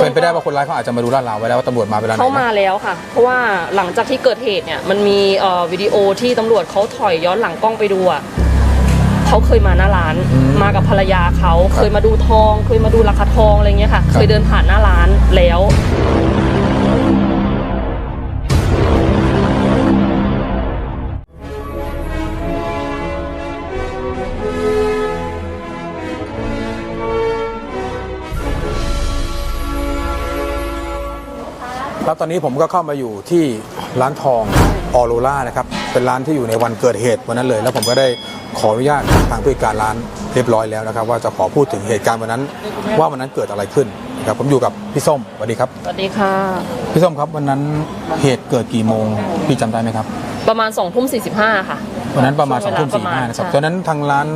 เป็นไปได้ว่าคนร้ายเขาอาจจะมาดูลาดราวไว้แล้วว่าตำรวจมาเวลาไหนเขานะมาแล้วค่ะ เพราะว่าหลังจากที่เกิดเหตุเนี่ยมันมีเอ่อวิดีโอที่ตำรวจเขาถอยย้อนหลังกล้องไปดูอะเขาเคยมาหน้าร้าน มากับภรรยาเขาเคยมาดูทอง เคยมาดูราคาทองอะไรเงี้ยค่ะ เคยเดินผ่านหน้าร้านแล้ว ครับตอนนี้ผมก็เข้ามาอยู่ที่ร้านทองออโรล่านะครับเป็นร้านที่อยู่ในวันเกิดเหตุวันนั้นเลย แล้วผมก็ได้ขออนุญาตทางผู้จัดการร้านเรียบร้อยแล้วนะครับ ว่าจะขอพูดถึงเหตุการณ์วันนั้น ว่าวันนั้นเกิดอะไรขึ้นนะครับผมอยู่กับพี่ส้มสวัสดีครับสวัสดีค่ะ พี่ส้มครับวันนั้นเหตุเกิดกี่โมงพี่จำได้ไหมครับ ประมาณ2องทุ่มสี่สิบห้าค่ะ วันนั้นประมาณช่สอวงงเวลาทุ่มสี่ห้าประมาณนะครับใช่ตอนนั้นทางร้าน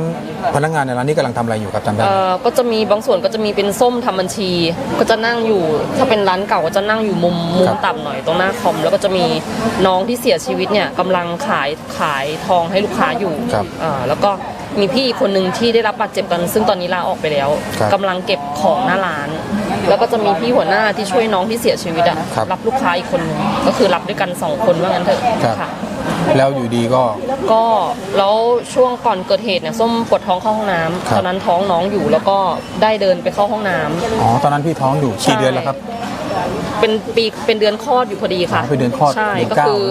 พนักงานในร้านนี้กำลังทำอะไรอยู่ครับจำได้ไหเอ่มอก็จะมีบางส่วนก็จะมีเป็นส้มทำบัญชี ก็จะนั่งอยู่ ถ้าเป็นร้านเก่าก็จะนั่งอยู่มุมมุมต่ำหน่อยตรงหน้าคอม แล้วก็จะมีน้องที่เสียชีวิตเนี่ยกำลังขายขายทองให้ลูกค้าอยู่ครับอ่าแล้วก็มีพี่อีกคนหนึ่งที่ได้รับบาดเจ็บกัน ซึ่งตอนนี้ลาออกไปแล้วครับกำลังเก็บของหน้าร้าน แล้วก็จะมีพี่หัวหน้าที่ช่วยน้องที่เสียชีวิตอะครับรับลูกค้าอีกคนหนึงก็คือรับด้วยกันสองคนว่างั้นเถอะครับ ค่ะ แล้วอยู่ดีก็ ก็แล้วช่วงก่อนเกิดเหตุเนี่ยส้มปวดท้องเข้าห้องน้ำครับ ตอนนั้นท้องน้องอยู่แล้วก็ได้เดินไปเข้าห้องน้ำอ๋อตอนนั้นพี่ท้องอยู่กี่ใช่เดือนแล้วครับ เป็นปีเป็นเดือนคลอดอยู่พอดีค่ะอ๋อเป็นเดือนคลอดใช่เดือนก็เก้า คือ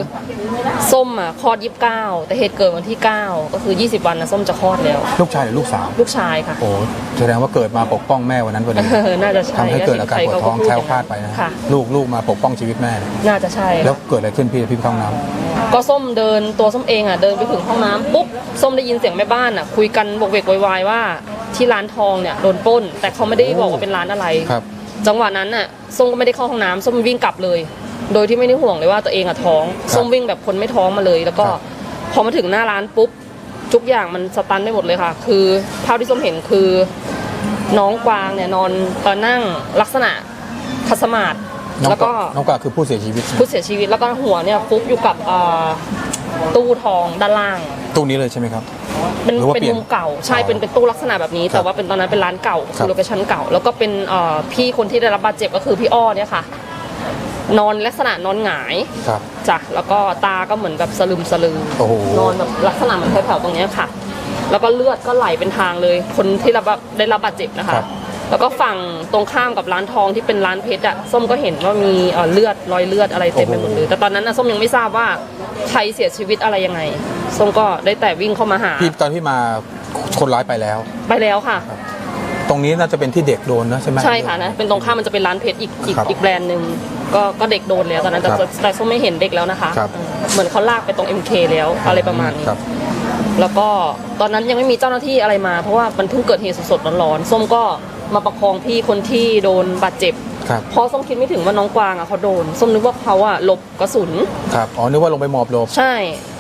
ส้มอะคลอดยี่สิบเก้าแต่เหตุเกิดวันที่เก้าก็คือ20วันนะส้มจะคลอดแล้ว ลูกชายหรือลูกสาว ลูกชายค่ะ โอ้แสดงว่าเกิดมาปกป้องแม่วันนั้นพอดีน่าจะใช่ทำให้เกิดอาการปวดท้องแคล้วคลาดไปนะค่ะ ลูกลูกมาปกป้องชีวิตแม่ น่าจะใช่แล้วเกิดอะไรขึ้นพี่พี่เข้าห้องน้ำ ก็ส้มเดินตัวส้มเองอะเดินไปถึงห้องน้ำปุ๊บส้มได้ยินเสียงแม่บ้านอะคุยกันบกเวกโวยวายว่า ที่ร้านทองเนี่ยโดนปล้น แต่เขาไม่ได้บอกว่าเป็นร้านอะไร ครับ จังหวะนั้นน่ะส้มก็ไม่ได้เข้าห้องน้ำส้มวิ่งกลับเลย โดยที่ไม่ได้ห่วงเลยว่าตัวเองอะท้องส้มวิ่งแบบคนไม่ท้องมาเลย แล้วก็ครับ พอมาถึงหน้าร้านปุ๊บทุกอย่างมันสตันไปหมดเลยค่ะ คือภาพที่ส้มเห็นคือน้องกวางเนี่ยนอนเอ่อนั่งลักษณะคัสมาด น้องแล้วกก็วางน้องกวางคือผู้เสียชีวิตผู้เสียชีวิตแล้วก็หัวเนี่ยฟุบอยู่กับเอ่อตู้ทองด้านล่างตรงนี้เลยใช่ไหมครับ เป็นหรือว่าเป็นเปลี่ยนมุมเก่าใช่อ๋อเป็นเป็นตู้ลักษณะแบบนี้ ครับแต่ว่าเป็นตอนนั้นเป็นร้านเก่าครัคืบ อโลเคชั่นเก่า แล้วก็เป็นเอ่อพี่คนที่ได้รับบาดเจ็บก็คือพี่อ้อเนี่ยค่ะ นอนลักษณะนอนหงายครับ จ้ะแล้วก็ตาก็เหมือนแบบสลึมสลือโอ้โห นอนแบบลักษณะเหมือนแถวๆตรงเนี้ยค่ะ แล้วก็เลือดก็ไหลเป็นทางเลย คนที่รับได้รับบาดเจ็บนะคะครับ แล้วก็ฝั่งตรงข้ามกับร้านทองที่เป็นร้านเพชรอะส้มก็เห็นว่ามีเอ่อเลือดรอยเลือดอะไรเต็มไปหมดเลยแต่ตอนนั้นนะส้มยังไม่ทราบว่าใครเสียชีวิตอะไรยังไง ส้มก็ได้แต่วิ่งเข้ามาหาพี่ตอนที่มาคนร้ายไปแล้ว ไปแล้วค่ะ ตรงนี้น่าจะเป็นที่เด็กโดนนะใช่ไหม ใช่ค่ะนะเป็นตรงข้ามมันจะเป็นร้านเพชรอีกอีกครับอีกแบรนด์หนึ่งก็ก็เด็กโดนแล้วตอนนั้นแต่ครับแต่ส้มไม่เห็นเด็กแล้วนะคะครับ เออเหมือนเขาลากไปตรง MK แล้วอะไรประมาณนี้ ครับ แล้วก็ตอนนั้นยังไม่มีเจ้าหน้าที่อะไรมาเพราะว่ามันเพิ่งเกิดเหตุสดๆร้อนๆส้มก็ มาประคองพี่คนที่โดนบาดเจ็บ ครับ เพราะส้มคิดไม่ถึงว่าน้องกวางอะเขาโดน ส้มนึกว่าเขาอะหลบกระสุน ครับ อ๋อ นึกว่าลงไปหมอบหลบ ใช่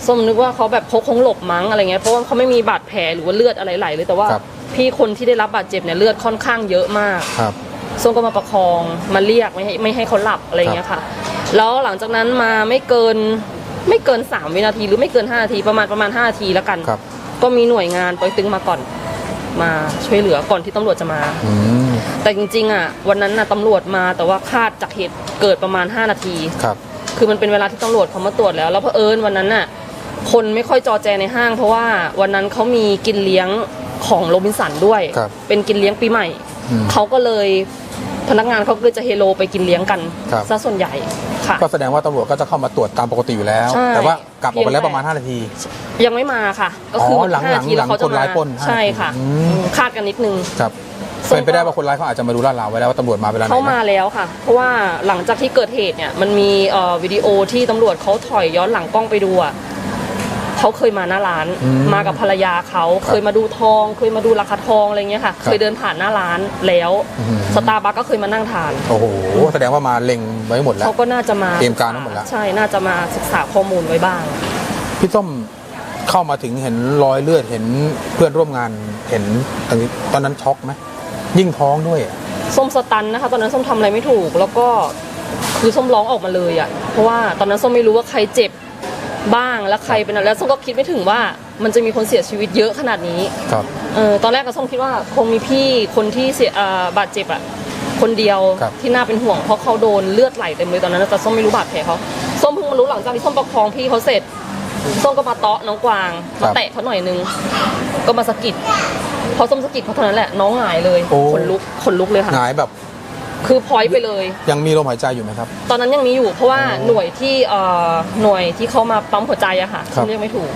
ส้มนึกว่าเขาแบบเขาคงหลบมั้งอะไรเงี้ย เพราะว่าเขาไม่มีบาดแผลหรือว่าเลือดอะไรไหลเลยแต่ว่า ครับ พี่คนที่ได้รับบาดเจ็บเนี่ยเลือดค่อนข้างเยอะมาก ครับ ส้มก็มาประคองมาเรียกไม่ให้ไม่ให้เขาหลับอะไรเงี้ยค่ะ แล้วหลังจากนั้นมาไม่เกินไม่เกิน 3 วินาทีหรือไม่เกิน 5 นาทีประมาณประมาณ 5 นาทีแล้วกัน ครับ ก็มีหน่วยงานปอยตึงมาก่อน มาช่วยเหลือก่อนที่ตำรวจจะมา อืมแต่จริงๆอะวันนั้นน่ะตำรวจมาแต่ว่าคาดจากเหตุเกิดประมาณ 5 นาที ครับคือมันเป็นเวลาที่ตำรวจเขามาตรวจแล้ว แล้วเผอิญวันนั้นน่ะคนไม่ค่อยจอแจในห้าง เพราะว่าวันนั้นเขามีกินเลี้ยงของโรบินสันด้วย ครับ เป็นกินเลี้ยงปีใหม่ อืมเขาก็เลยพนักงานเขาก็เลยจะเฮโลไปกินเลี้ยงกันครับ ซะส่วนใหญ่ ค่ะ ก็แสดงว่าตำรวจก็จะเข้ามาตรวจตามปกติอยู่แล้ว ใช่ แต่ว่ากลับออกไปแล้วเพียงแต่ประมาณ 5 นาที ยังไม่มาค่ะ ก็คืออหลังห้าหลันางทีแล้วเขาหลัจะงคนร้ายมาปล้นใช่ค่ะอืม คาดกันนิดนึง ครับส้มเป็นไปได้ว่าคนร้ายเขาอาจจะมาดูลาดราวไว้แล้วว่าตำรวจมาเวลาไหนเขามานะ แล้วค่ะ เพราะว่าหลังจากที่เกิดเหตุเนี่ยมันมีเอ่อวิดีโอที่ตำรวจเขาถอยย้อนหลังกล้องไปดูอะ เขาเคยมาหน้าร้านอืมมากับภรรยาเขาครับเคยมาดูทอง เคยมาดูราคาทองอะไรเงี้ยค่ะครับเคยเดินผ่านหน้าร้านแล้วอืมสตาร์บัคก็เคยมานั่งทาน โอ้โหแสดงว่ามาเล็งไว้หมดแล้วเขาก็น่าจะมาเตรียมการไว้หมดแล้วใช่น่าจะมาศึกษาข้อมูลไว้บ้างพี่ส้มเข้ามาถึงเห็นรอยเลือดเห็นเพื่อนร่วมงานเห็นตอนนี้ตอนนั้นช็อกไหมยิ่งท้องด้วยอะส้มสตันนะคะ ตอนนั้นส้มทำอะไรไม่ถูก แล้วก็คือส้มร้องออกมาเลยอะเพราะว่าตอนนั้นส้มไม่รู้ว่าใครเจ็บ บ้างแล้วใครเป็นอะไรแล้วส้มก็คิดไม่ถึงว่ามันจะมีคนเสียชีวิตเยอะขนาดนี้ครับ เออตอนแรกก็ส้มคิดว่าคงมีพี่คนที่เสียเอ่อบาดเจ็บอะคนเดียวครับ ที่น่าเป็นห่วงเพราะเขาโดนเลือดไหลเต็มเลยตอนนั้นแต่ส้มไม่รู้บาดแผลเขาส้มเพิ่งมารู้หลังจากที่ส้มประคองพี่เขาเสร็จส้มก็มาเตาะน้องกวางมาแตะเขาหน่อยนึงก็มาสะกิดพอส้มสะกิดเขาเท่านั้นแหละน้องหงายเลยโอ้ ขนลุกขนลุกเลยค่ะ หงายแบบ คือพอยต์ไปเลย ยังมีลมหายใจอยู่ไหมครับ ตอนนั้นยังมีอยู่เพราะว่าอ๋อหน่วยที่เอ่อหน่วยที่เขามาปั๊มหัวใจอะค่ะครับ เรียกไม่ถูก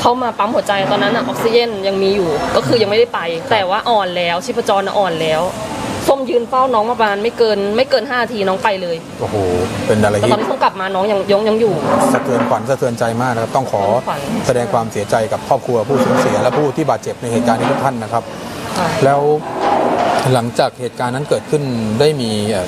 เขามาปั๊มหัวใจตอนนั้นอะออกซิเจนยังมีอยู่ ก็คือยังไม่ได้ไป แต่ว่าอ่อนแล้วชีพจรน่ะอ่อนแล้วส้มยืนเฝ้าน้องมาประมาณไม่เกินไม่เกิน5นาทีน้องไปเลยโอ้โห เป็นอะไรแต่ที่ตอนที่ส้มกลับมาน้องยังยังยังอยู่ สะเทือนขวัญสะเทือนใจมากนะครับ ต้องขอสะเทือนขวัญ แสดงความเสียใจกับครอบครัวผู้สูญเสียและผู้ที่บาดเจ็บในเหตุการณ์นี้ทุกท่านนะครับ ค่ะแล้ว หลังจากเหตุการณ์นั้นเกิดขึ้นได้มีเอ่อ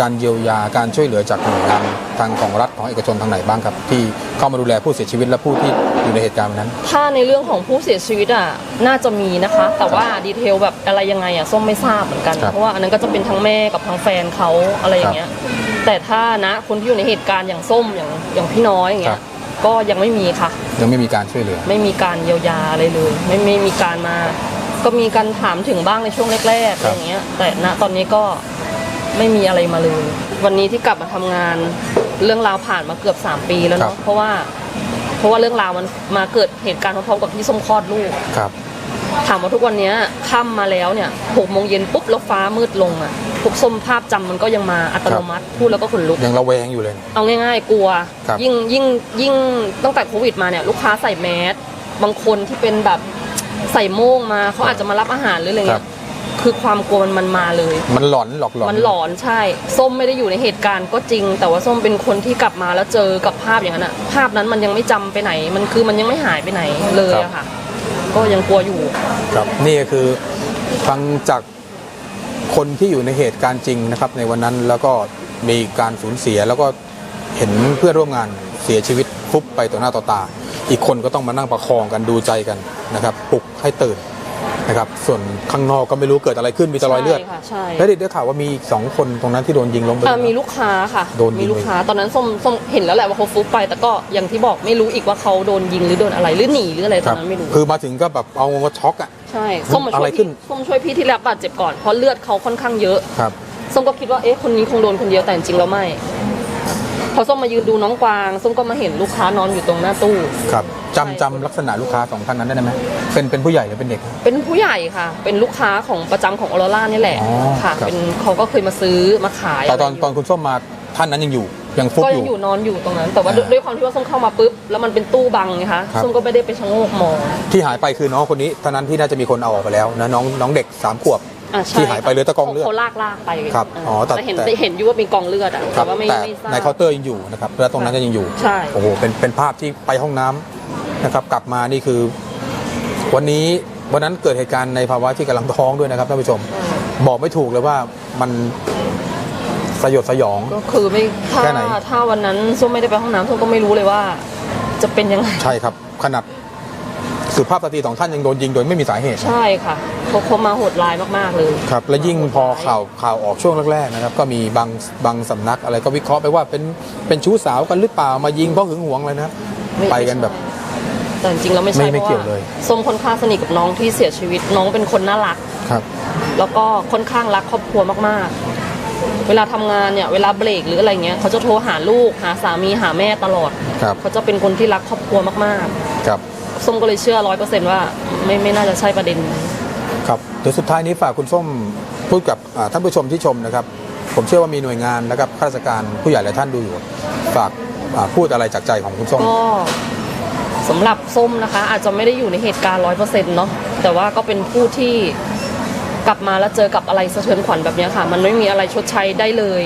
การเยียวยาการช่วยเหลือจากหน่วยงานทางของรัฐของเอกชนทางไหนบ้างครับ ที่เข้ามาดูแลผู้เสียชีวิตและผู้ที่อยู่ในเหตุการณ์วันนั้น ถ้าในเรื่องของผู้เสียชีวิตอะน่าจะมีนะคะ แต่ว่าดีเทลแบบอะไรยังไงอะส้มไม่ทราบเหมือนกันครับเพราะว่าอันนั้นก็จะเป็นทั้งแม่กับทั้งแฟนเขาอะไรอย่างเงี้ยแต่ถ้านะคนที่อยู่ในเหตุการณ์อย่างส้มอย่างอย่างพี่น้อยอย่างครัเงี้บยก็ยังไม่มีค่ะ ยังไม่มีการช่วยเหลือ ไม่มีการเยียวยาอะไรเลย ไม่ไม่มีการมา ก็มีการถามถึงบ้างในช่วงแรกๆครัอะบไรอย่างเงี้ย แต่ณตอนนี้ก็ไม่มีอะไรมาเลย วันนี้ที่กลับมาทำงานเรื่องราวผ่านมาเกือบ 3 ปีแล้วครัเนาะบเพราะว่า เพราะว่าเรื่องราวมันมาเกิดเหตุการณ์พร้อมๆกับที่ส้มคลอดลูก ครับ ถามว่าทุกวันเนี้ยค่ำมาแล้วเนี่ยหกโมงเย็นปุ๊บแล้วฟ้ามืดลงอะทุกส้มภาพจำมันก็ยังมาอัตโนมัติพูดแล้วก็ขนลุก ยังระแวงอยู่เลย เอาง่ายๆ กลัว ครับยิ่งยิ่งยิ่งตั้งแต่โควิดมาเนี่ยลูกค้าใส่แมสบางคนที่เป็นแบบ ใส่โม่งมาเขาอาจจะมารับอาหารหรืออะไรครัเงี้บ ยคือความกลัวมันมันมาเลย มันหลอนหลอกหลอนมันหลอนใช่ ส้มไม่ได้อยู่ในเหตุการณ์ก็จริง แต่ว่าส้มเป็นคนที่กลับมาแล้วเจอกับภาพอย่างนั้นอะภาพนั้นมันยังไม่จำไปไหน มันคือมันยังไม่หายไปไหนเลยอะค่ะ ก็ยังกลัวอยู่ ครับ นี่ก็คือฟังจากคนที่อยู่ในเหตุการณ์จริงนะครับ ในวันนั้นแล้วก็มีการสูญเสียแล้วก็เห็นเพื่อนร่วมงาน เสียชีวิตฟุบไปต่อหน้าต่อตา อีกคนก็ต้องมานั่งประคองกันดูใจกันนะครับปลุกให้ตื่นนะครับส่วนข้างนอกก็ไม่รู้เกิดอะไรขึ้นมีแต่รอยเลือด ใช่ค่ะใช่และได้ข่าวว่ามีอีกสองคนตรงนั้นที่โดนยิงล้มไปอ่ามีลูกค้าค่ะโดนยิง มีลูกค้า ตอนนั้นส้มส้มเห็นแล้วแหละว่าเขาฟุบไป แต่ก็อย่างที่บอกไม่รู้อีกว่าเขาโดนยิงหรือโดนอะไรหรือหนีหรืออะไรตคอรันนั้นไม่รู้ คือมาถึงก็แบบเอางช็อกอะ ใช่ส้มมาอะช่ไรวยขึ้พี่นส้มช่วยพี่ที่รับบาดเจ็บก่อนเพราะเลือดเขาค่อนข้างเยอะ ครับ ส้มก็คิดว่าเอ๊ะคนนี้คงโดนคนเดียวแต่จริงๆแล้วไม่ พอส้มมายืนดูน้องกวาง ส้มก็มาเห็นลูกค้านอนอยู่ตรงหน้าตู้ ครับใช่จำจำลักษณะลูกค้าสองท่านนั้นได้ไหมเป็นเป็นผู้ใหญ่หรือเป็นเด็ก เป็นผู้ใหญ่ค่ะ เป็นลูกค้าของประจำของออโรร่านี่แหละอ๋อค่ะ ครับ เป็นเขาก็เคยมาซื้อมาขายแต่ตอนะไรยู่ตอนคุณส้มมาท่านนั้นยังอยู่ยังฟุบก็อยังยู่อยู่นอนอยู่ตรงนั้น แต่ว่าด้วยอ่าด้วยความที่ว่าส้มเข้ามาปุ๊บแล้วมันเป็นตู้บังไงคะครับ ส้มก็ไม่ได้ไปชะโงกมอง ที่หายไปคือน้องคนนี้เท่านั้นที่น่าจะมีคนเอาออกไปแล้วนะน้องน้องเด็กสามขวบ อ่าใช่ที่หายไปเหลือแต่กองเลือด เขาลากลากไปครับอ๋อแต่แต่เห็นแต่แต่เห็นอยู่ว่าเป็นกองเลือดอะครัแต่บว่าไม่แต่ไม่ทราบ ในเคาน์เตอร์ยังอยู่นะครับและตรงนั้นก็ยังอยู่ใช่ โอ้โหเป็นเป็นภาพที่ไปห้องน้ำนะครับ กลับมานี่คือ วันนี้วันนั้นเกิดเหตุการณ์ในภาวะที่กำลังท้องด้วยนะครับท่านผู้ชม บอกไม่ถูกเลยว่ามันสยดสยอง ก็คือไม่ถ้าแค่ไหน ถ้าวันนั้นส้มไม่ได้ไปห้องน้ำส้มก็ไม่รู้เลยว่า จะเป็นยังไงใช่ครับ ขนาดสุภาพสตรีสองท่านยังโดนยิงโดยไม่มีสาเหตุ ใช่ค่ะ เขาเขามาโหดร้ายมากๆเลยครับและยิ่งพอข่าวข่าวออกช่วงแรกๆนะครับก็มีบางบางสำนักอะไรก็วิเคราะห์ไปว่าเป็นเป็นชู้สาวกันหรือเปล่ามายิงเพราะหึงหวงเลยนะม่ไปกันแบบ แต่จริงๆแล้วไม่ไม่ใช่ไม่เพราะเกี่ยวว่าเลยส้มค่อนข้างสนิทกับน้องที่เสียชีวิตน้องเป็นคนน่ารักครับ แล้วก็ค่อนข้างรักครอบครัวมากๆ เวลาทำงานเนี่ยเวลาเบรกหรืออะไรเงี้ยเขาจะโทรหาลูกหาสามีหาแม่ตลอดครับเขาจะเป็นคนที่รักครอบครัวมากครับๆส้มก็เลยเชื่อร้อยเปอร์เซนต์ว่าไม่ไม่น่าจะใช่ประเด็นนี้ ครับเดี๋ยวสุดท้ายนี้ฝากคุณส้มพูดกับอ่าท่านผู้ชมที่ชมนะครับ ผมเชื่อว่ามีหน่วยงานนะครับข้าราชการผู้ใหญ่หลายท่านดูอยู่ ฝากอ่าพูดอะไรจากใจของคุณส้มก็สำหรับส้มนะคะ อาจจะไม่ได้อยู่ในเหตุการณ์ร้อยเปอร์เซ็นต์เนาะแต่ว่าก็เป็นผู้ที่กลับมาแล้วเจอกับอะไรสะเทือนขวัญแบบเนี้ยค่ะ มันไม่มีอะไรชดใช้ได้เลย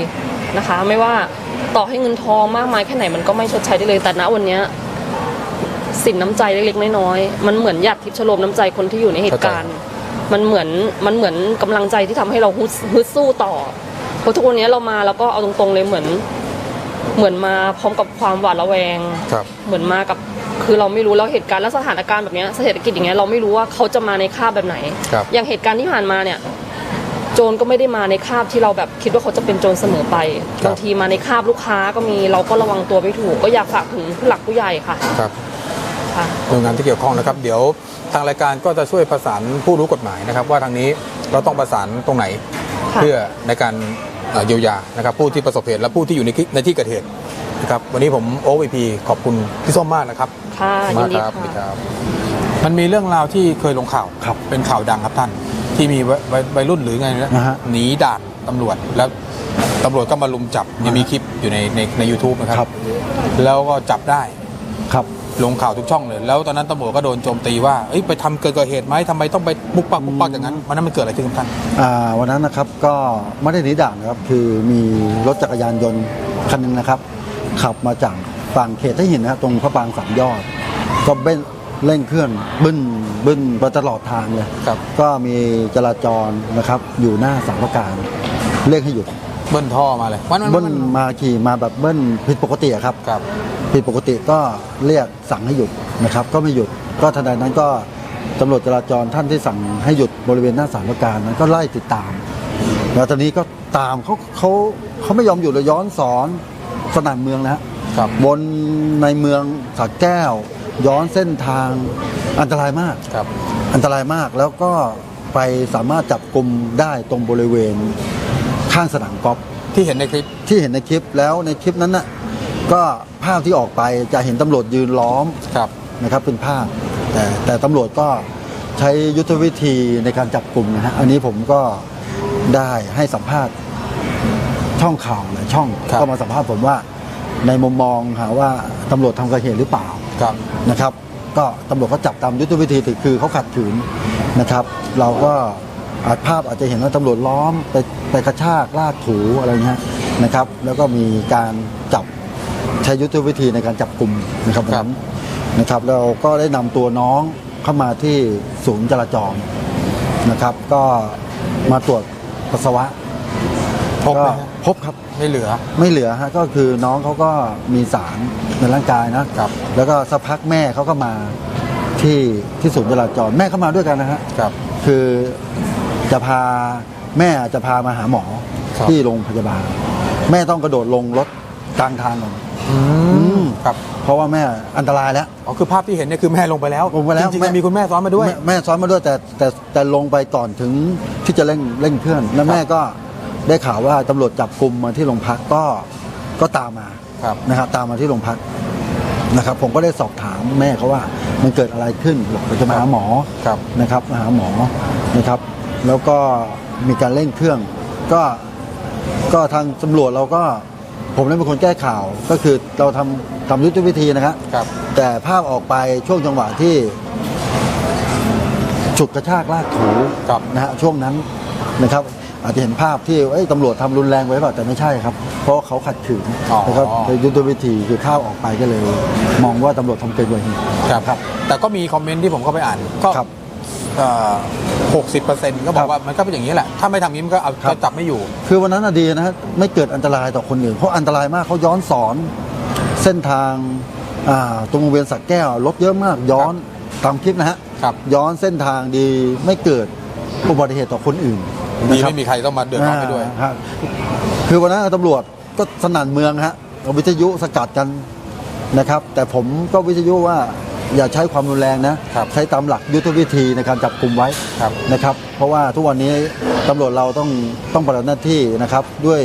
นะคะ ไม่ว่าต่อให้เงินทองมากมายแค่ไหนมันก็ไม่ชดใช้ได้เลยแต่ณวันเนี้ยสินน้ำใจเล็กๆน้อยๆมันเหมือนหยาดทิพย์ชโลมน้ำใจคนที่อยู่ในเหตุการณ์ มันเหมือนมันเหมือนกำลังใจที่ทำให้เราฮึดฮึดสู้ต่อ เพราะทุกวันนี้เรามาแล้วก็เอาตรงๆเลยเหมือน เหมือนมาพร้อมกับความหวาดระแวงครับเหมือนมากับคือเราไม่รู้แล้วเหตุการณ์และสถานการณ์แบบเนี้ยเศรษฐกิจอย่างเงี้ยเราไม่รู้ว่าเขาจะมาในคาบแบบไหนครับอย่างเหตุการณ์ที่ผ่านมาเนี่ย โจรก็ไม่ได้มาในคาบที่เราแบบคิดว่าเขาจะเป็นโจรเสมอไปครับบางทีมาในคาบลูกค้าก็มีเราก็ระวังตัวไม่ถูก ก็อยากฝากถึงผู้หลักผู้ใหญ่ค่ะครับค่ะหน่วยงานที่เกี่ยวข้องนะครับ เดี๋ยว ทางรายการก็จะช่วยประสานผู้รู้กฎหมายนะครับ ว่าทางนี้เราต้องประสานตรงไหนค่ะเพื่อในการเอ่อเยียวยานะครับผู้ที่ประสบเหตุและผู้ที่อยู่ในที่ในที่เกิดเหตุนะครับวันนี้ผมโอ๊คพีขอบคุณพี่ส้มมากนะครับค่ะยิมากนดีครับสวัสดีค่ะครับ มันมีเรื่องราวที่เคยลงข่าวครับเป็นข่าวดังครับท่าน ที่มีวัยวัยวัยรุ่นหรือไงนะนะฮะหนีด่านตำรวจแล้วตำรวจก็มาลุมจับยังมีคลิปอยู่ในในในยูทูบนะครับครับแล้วก็จับได้ครับ ลงข่าวทุกช่องเลย แล้วตอนนั้นตำรวจก็โดนโจมตีว่าเอ้ยไปทำเกินกว่าเหตุไหมทำไมต้องไปปุกปักปุกปักอย่างนั้นวันนั้นมันเกิดอะไรขึ้นครับท่านอ่าวันนั้นนะครับก็ไม่ได้หนีด่านนะครับคือมีรถจักรยานยนต์คันหนึงนะครับ ขับมาจากฝั่งเขตที่หินนะครับตรงพระปรางสามยอด ก็เบ้นเร่งเครื่องบึ้นบึ้นไปตลอดทางเลยครับก็มีจราจรนะครับ อยู่หน้าสารการเรียกให้หยุด เบิ้ลท่อมาเลยวันนั้นเบิ้ลมันมาขี่มาแบบเบิ้ลผิดปกติอะครับ ครับผิดปกติก็เรียกสั่งให้หยุดนะครับ ก็ไม่หยุดก็ทันใดนั้นก็ตำรวจจราจรท่านที่สั่งให้หยุดบริเวณหน้าศาลการนั้นก็ไล่ติดตาม แล้วตอนนี้ก็ตามเขาเขาเขาไม่ยอมหยุดเลยย้อนสอนสนั่นเมืองนะฮะครับวนในเมืองสระแก้ว ย้อนเส้นทางอันตรายมาก ครับ อันตรายมากแล้วก็ไปสามารถจับกลุ่มได้ตรงบริเวณ ข้างสนามกอล์ฟที่เห็นในคลิป ที่เห็นในคลิปแล้วในคลิปนั้นน่ะก็ภาพที่ออกไปจะเห็นตำรวจยืนล้อมครับนะครับเป็นภาพ แต่แต่ตำรวจก็ใช้ยุทธวิธีในการจับกลุ่มนะฮะอันนี้ผมก็ได้ให้สัมภาษณ์ช่องข่าวหลายช่องครับก็มาสัมภาษณ์ผมว่าในมุมมองหาว่าตำรวจทำการเหตุหรือเปล่าครับนะครับ ก็ตำรวจก็จับตามยุทธวิธีคือเขาขัดขืนนะครับ เราก็ อาจภาพอาจจะเห็นว่าตำรวจล้อมไปไปกระชากลากถูอะไรเงี้ยนะครับ แล้วก็มีการจับใช้ยุทธวิธีในการจับกลุ่มนะครับครับผมนะครับเราก็ได้นำตัวน้องเข้ามาที่ศูนย์จราจรนะครับ ก็มาตรวจปัสสาวะพบไหมก็ฮะพบครับไม่เหลือไม่เหลือฮะก็คือน้องเขาก็มีสารในร่างกายนะครับ แล้วก็สักพักแม่เขาก็มาที่ที่ศูนย์จราจรแม่เขามาด้วยกันนะฮะครับ คือ จะพาแม่จะพามาหาหมอครับ ที่โรงพยาบาล แม่ต้องกระโดดลงรถกลางทางก่อนอืมครับเพราะว่าแม่อันตรายแล้ว อ๋อคือภาพที่เห็นเนี่ยคือแม่ลงไปแล้วลงไปแล้วจริงๆแม่มีคุณแม่ซ้อนมาด้วยแม่แม่ซ้อนมาด้วยแต่แต่แต่ลงไปก่อนถึงที่จะเร่งเร่งเครื่องแล้วแม่ก็ได้ข่าวว่าตำรวจจับกลุ่มมาที่โรงพักก็ก็ตามมาครับ นะครับ ตามมาที่โรงพักนะครับ ผมก็ได้สอบถามแม่เขาว่ามันเกิดอะไรขึ้นบอกว่าจะมาหาหมอ ครับ นะครับมาหาหมอนะครับ แล้วก็มีการเร่งเครื่อง ก็ก็ทางตำรวจเราก็ผมได้เป็นคนแก้ข่าวก็คือเราทำทำยุทธวิธีนะครับ ครับ แต่ภาพออกไปช่วงจังหวะที่ฉุดกระชากลากถูครับนะฮะช่วงนั้นนะครับ อาจจะเห็นภาพที่เอ้ยตำรวจทำรุนแรงไว้เปล่าแต่ไม่ใช่ครับ เพราะเขาขัดขืนอ๋อ นะครับในยุทธวิธีคือภาพออกไปก็เลย มองว่าตำรวจทำเกินกว่าเหตุครับครับ แต่ก็มีคอมเมนต์ที่ผมเข้าไปอ่าน ก็ครับ หกสิบเปอร์เซ็นต์ก็บอครักบว่ามันก็เป็นอย่างนี้แหละ ถ้าไม่ทำนี้มันก็เอาครับจะจับไม่อยู่ คือวันนั้นน่ะดีนะฮะไม่เกิดอันตรายต่อคนอื่นเพราะอันตรายมากเขาย้อนสอน เส้นทางอ่าตรงวงเวียนสักแก้วรถเยอะมากย้อนตามคลิปนะฮะครับ ย้อนเส้นทางดีไม่เกิดอุบัติเหตุต่อคนอื่นดีนะครับ ไม่มีใครต้องมาเดือดร้อนไปด้วยอ่าฮะคือวันนั้นตำรวจก็สนั่นเมืองฮะเอาวิทยุสกัดกันนะครับ แต่ผมก็วิทยุว่า อย่าใช้ความรุนแรงนะครับใช้ตามหลักยุทธวิธีในการจับกลุ่มไว้ครับนะครับ เพราะว่าทุกวันนี้ตำรวจเราต้องต้องปฏิบัติหน้าที่นะครับด้วย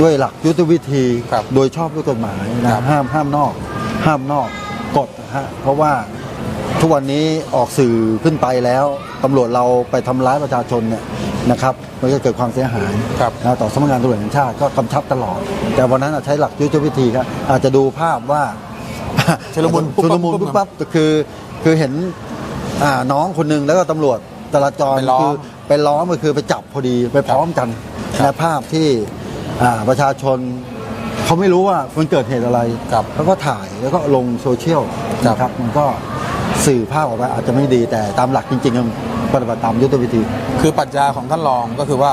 ด้วยหลักยุทธวิธีครับโดยชอบด้วยกฎหมายครันะบห้ามห้ามนอก ห้ามนอกกฎนะฮะเพราะว่าทุกวันนี้ออกสื่อขึ้นไปแล้วตำรวจเราไปทำร้ายประชาชนเนี่ยนะครับมันก็เกิดความเสียหายครับนะต่อสำนักงานตำรวจแห่งชาติก็กำชับตลอด แต่วันนั้นอะใช้หลักยุทธวิธีครับอาจจะดูภาพว่า ชุลมุนปุ๊บชุปั๊ลบมุนปุ๊บปุ๊บปั๊บคือคือเห็นอ่าน้องคนหนึ่งแล้วก็ตำรวจจราจรไปล้อม คือไปล้อมก็คือไปจับพอดีไปพร้อมกันครับในภาพที่อ่าประชาชนเขาไม่รู้ว่ามันเกิดเหตุอะไรครับเขาก็ถ่ายแล้วก็ลงโซเชียลครับ นะครับมันก็สื่อภาพออกมาอาจจะไม่ดีแต่ตามหลักจริงๆมันปฏิบัติตามยุทธวิธี คือปรัชญาของท่านรองก็คือว่า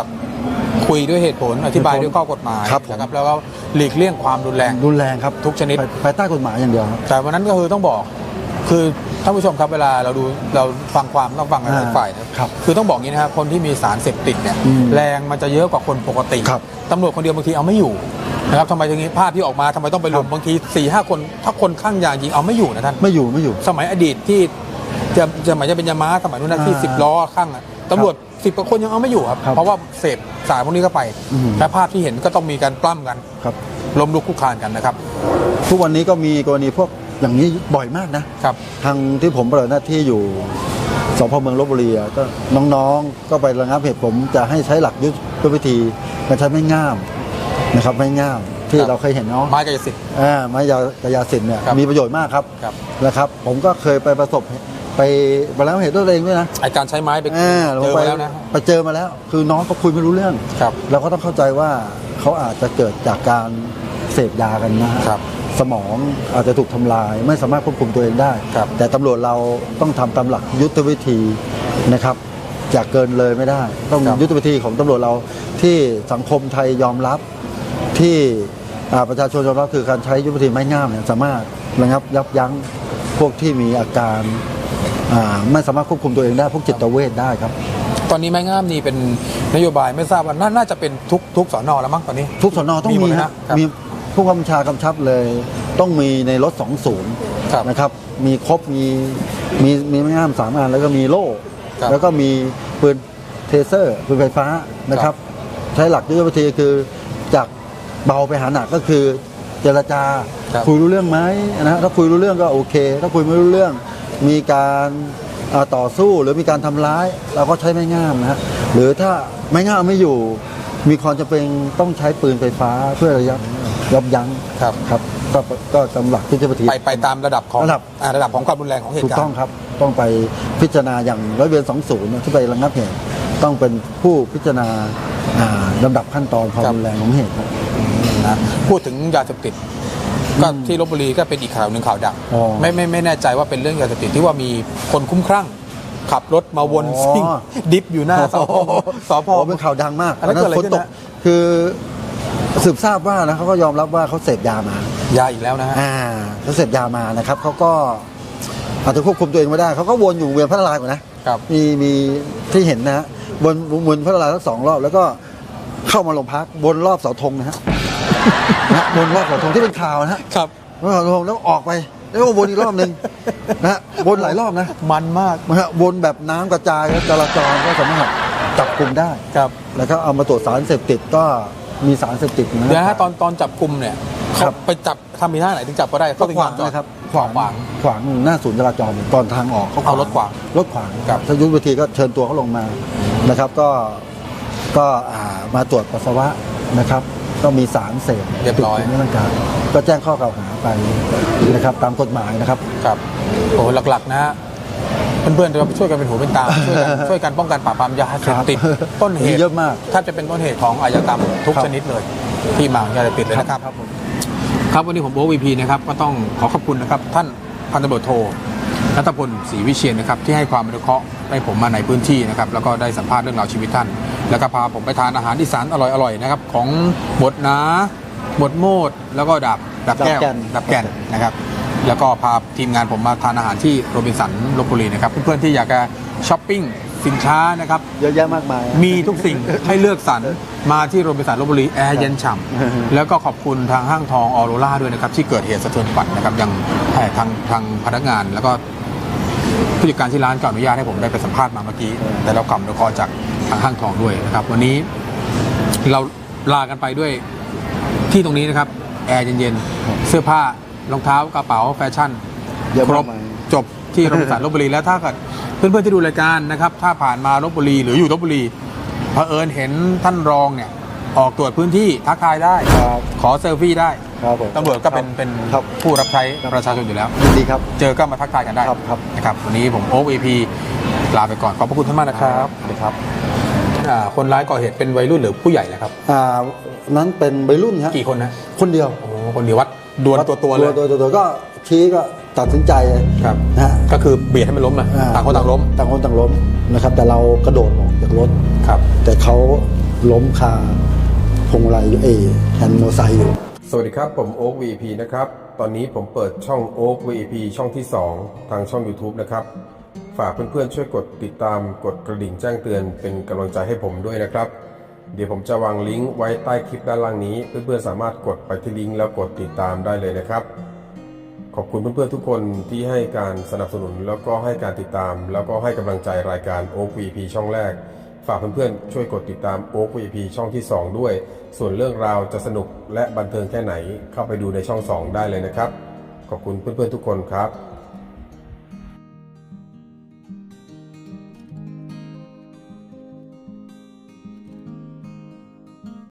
คุยด้วยเหตุผลอธิบายด้วยข้อ กฎหมายครับผม นะครับแล้วก็ หลีกเลี่ยงความรุนแรง รุนแรงครับทุกชนิดภายภายใต้กฎหมายอย่างเดียวครับ แต่วันนั้นก็คือต้องบอก คือท่านผู้ชมครับเวลาเราดูเราฟังความต้องฟังหลายอ่าฝ่ายนะครับคือต้องบอกอย่างนี้นะครับคนที่มีสารเสพติดเนี่ยอืมแรงมันจะเยอะกว่าคนปกติครับตำรวจคนเดียวบางทีเอาไม่อยู่นะครับทำไมอย่างนี้ภาพที่ออกมาทำไมต้องไปรุมครับบางที4ี่ห้าคนถ้าคนข้างยาจริงเอาไม่อยู่นะท่านไม่อยู่ไม่อยู่ สมัยอดีตที่จะจะหมายจะเป็นยาม้าสมัยนู้นนะที่อ่าสิบล้อข้างอะตำรวจ สิบกว่าคนยังเอาไม่อยู่ครับ ครับเพราะว่าเสพสารพวกนี้เข้าไปอืม และภาพที่เห็นก็ต้องมีการปล้ำกันครับล้มลุกคลุกคลานกันนะครับทุกวันนี้ก็มีกรณีพวกอย่างนี้บ่อยมากนะ ครับ ทางที่ผมปฏิบัติหน้าที่อยู่สพเมืองลบบุรีอะก็น้องๆ ก็ไประงับเหตุผมจะให้ใช้หลักยุทธวิธีการใช้ไม้งามนะครับไม้งามที่ครับ เราเคยเห็นเนาะไม้กายสิทธิ์ อ่าไม้ยากระยาสิทธิ์เนี่ยครับมีประโยชน์มากครับครับ นะครับ ผมก็เคยไปประสบ ไปประงับเหตุด้วยตัวเองด้วยนะไอการใช้ไม้ไปอ่าเจอไปมาแล้วนะไปเจอมาแล้ว คือน้องเขาคุยไม่รู้เรื่องครับเราก็ต้องเข้าใจว่าเขาอาจจะเกิดจากการเสพยากันนะฮะครับ สมองอาจจะถูกทำลาย ไม่สามารถควบคุมตัวเองได้ครับแต่ตำรวจเราต้องทำตามหลักยุทธวิธีนะครับจะเกินเลยไม่ได้ ต้องครับยุทธวิธีของตำรวจเราที่สังคมไทยยอมรับที่อ่าประชาชนยอมรับคือการใช้ยุทธวิธีไม้งามเนี่ยสามารถระงับยับยั้งพวกที่มีอาการอ่า ไม่สามารถควบคุมตัวเองได้พวกจิตเวชได้ครับ ตอนนี้ไม้งามนี่เป็นนโยบายไม่ทราบว่าน่าน่าจะเป็นทุกทุกสอนอแล้วมั้งตอนนี้ ทุกสนต้องมีหมมีดเลยฮะนะครับมีผู้กำกับบัญชากำชับเลยต้องมีในรถสองศูนย์ครับนะครับ มีครบมีมีมีไม่ห้ามสามอันแล้วก็มีโล่ครับแล้วก็มีปืนเทเซอร์ปืนไฟฟ้านะคครัรับบใช้หลักยุทธวิธีคือจากเบาไปหาหนักก็คือเจรจาครับคุยรู้เรื่องไหมนะถ้าคุยรู้เรื่องก็โอเค ถ้าคุยไม่รู้เรื่อง มีการอ่าต่อสู้หรือมีการทำร้าย เราก็ใช้ไม้งามนะฮะหรือถ้าไม้งามไม่อยู่ มีความจำเป็นต้องใช้ปืนไฟฟ้าเพื่อระยับยับยั้งครับครับก็ก็ตามหลักที่จะปฏิไปไปตามระดับของระดับอ่าระดับของความรุนแรงของเหถูตุกการต้องณ์ครับ ต้องไปพิจารณาอย่างร้อยเวรสองศูนย์ที่ไประงับเหตุต้องเป็นผู้พิจารณาอ่าลำดับขั้นตอนความครับรุนแรงของเหตุครับนะพูดถึงยาเสพติด ก็อืมที่ลบบุรีก็เป็นอีกข่าวหนึ่งข่าวดังอ๋อไม่ไม่ไม่แน่ใจว่าเป็นเรื่องยาเสพติดที่ว่ามีคนคุ้มคลั่ง ขับรถมาวนอ๋อซิ่งดิฟอยู่หน้าสพสพโอ้เป็นข่าวดังมากอันนั้นเกิดอะไรฝนขึ้นตกฮะคือสืบทราบว่านะเขาก็ยอมรับว่าเขาเสพยามายาอีกแล้วนะฮะอ่าเขาเสพยามานะครับเขาก็อาจจะควบคุมตัวเองไม่ได้เขาก็วนอยู่เวียนพระนารายณ์ก่อนนะครับมีมีที่เห็นนะฮะวนวนพระนารายณ์ทั้งสองรอบแล้วก็เข้ามาโรงพักวนรอบเสาธงนะฮะ นะฮะวนรอบเสาธงที่เป็นข่าวนะฮะครับ รอบเสาธงแล้วออกไป แล้วก็วนอีกรอบหนึ่งนะฮะวนหลายรอบนะมันมากนะฮะวนแบบน้ำกระจายแล้วจราจรก็สามารถจับกลุ่มได้ ครับ แล้วก็เอามาตรวจสารเสพติดก็มีสารเสพติดนะ เดี๋ยวนะฮะตอนตอนจับกลุ่มเนี่ยครัเขาบไปจับทำมีท่าไหนถึงจับก็ได้ก็เขาถึงขวางจอดนะครับขวางขวาง ขวางหน้าศูนย์จราจรก่อนทางออกเขาเอารถขวางรถขวางครับ ถ้ายุทธวิธีก็เชิญตัวเขาลงมานะครับ ก็ก็อ่ามาตรวจปัสสาวะนะครับ ก็มีสารเสพเรียบร้อยติดในร่างกายก็แจ้งข้อกล่าวหาไปนะครับตามกฎหมายนะครับครับโอ้หลักๆนะฮะเพื่อนๆเราช่วยกันเป็นหูเป็นตาช่วยกันช่วยกันป้องกันปราบปรามยาเสพติดครับต้นเหมีตุเยอะมากถ้าจะเป็นต้นเหตุของอาชญากรรมทุกครับชนิดเลย ที่มาของยาเสพติดเลยนะครับครับผมครับวันนี้ผมโบ๊ทวีพีนะครับก็ต้องขอขอบคุณนะครับ ท่านพันตำรวจโทรัตพลศรีวิเชียนนะครับที่ให้ความอนุเคราะห์ให้ผมมาในพื้นที่นะครับแล้วก็ได้สัมภาษณ์เรื่องราวชีวิตท่าน แล้วก็พาผมไปทานอาหารอีสานอร่อยๆนะครับ ของหมวดนาหมวดโมด แล้วก็ดับดับแก้วดับแก่นดับแก่นนะครับ แล้วก็พาทีมงานผมมาทานอาหารที่โรบินสันลบบุรีนะครับ เพื่อนๆที่อยากจะช้อปปิ้งสินค้านะครับเยอะแยะมากมาย มีทุกสิ่งให้เลือกสรรมาที่โรงพยาบาลลบบุรีแอร์เย็นฉ่ำแล้วก็ขอบคุณทางห้างทองออโรล่าด้วยนะครับ ที่เกิดเหตุสะเทือนขวัญนะครับยังให้ทางทางพนักงานแล้วก็ผู้จัดการที่ร้านก็อนุญาตให้ผมได้ไปสัมภาษณ์มาเมื่อกี้ แต่เรากำเราคอจากทางห้างทองด้วยนะครับ วันนี้เราลากันไปด้วยที่ตรงนี้นะครับ แอร์เย็นๆ เสื้อผ้ารองเท้ากระเป๋าแฟชั่น เยอะครมาบกมาย จบที่โรงพยาบาลลบบุรีแล้วถ้าเกิดเพื่อนๆที่ดูรายการนะครับ ถ้าผ่านมาลบบุรีหรืออยู่ลบบุรีเผอิญเห็นท่านรองเนี่ย ออกตรวจพื้นที่ทักทายได้ ครับ ขอเซลฟี่ได้ครับผมตำรวจก็เป็นครับเป็นครับ ผู้รับใช้ครับ ประชาชนอยู่แล้ว ยินดีครับ เจอก็มาทักทายกันได้ครับครับ นะครับ วันนี้ผมโอ๊คเอพีลาไปก่อน ขอบพระคุณท่านมากนะครับ สวัสดีครับอ่า คนร้ายก่อเหตุเป็นวัยรุ่นหรือผู้ใหญ่นะครับอ่านั้นเป็นวัยรุ่นฮะกี่คนนะคนเดียวโอ้โหคนเดียววัดดวลตัวตัวๆเลยตัวตัวตัวก็ชี้ก็ตัดสินใจครับนะฮะก็คือเบียดให้มันล้มนะอ่ต่างคนต่างล้มต่างคนต่างล้มนะครับ แต่เรากระโดดออกจากรถครับ แต่เขาล้มคาพวงมาลัยเอแฮนด์มอเตอร์ไซค์อยู่ สวัสดีครับ ผมโอ๊ค VP นะครับ ตอนนี้ผมเปิดช่องโอ๊ค VP ช่องที่ 2 ทางช่อง YouTube นะครับ ฝากเพื่อนๆช่วยกดติดตามกดกระดิ่งแจ้งเตือนเป็นกำลังใจให้ผมด้วยนะครับ เดี๋ยวผมจะวางลิงก์ไว้ใต้คลิปด้านล่างนี้ เพื่อนๆสามารถกดไปที่ลิงก์แล้วกดติดตามได้เลยนะครับ ขอบคุณเพื่อนๆทุกคนที่ให้การสนับสนุนแล้วก็ให้การติดตาม แล้วก็ให้กำลังใจรายการ o อ VP ช่องแรก ฝากเพื่อนๆช่วยกดติดตาม o อ VP ช่องที่ 2 ด้วย ส่วนเรื่องราวจะสนุกและบันเทิงแค่ไหนเข้าไปดูในช่อง 2 ได้เลยนะครับ ขอบคุณเพื่อนๆทุกคนครับ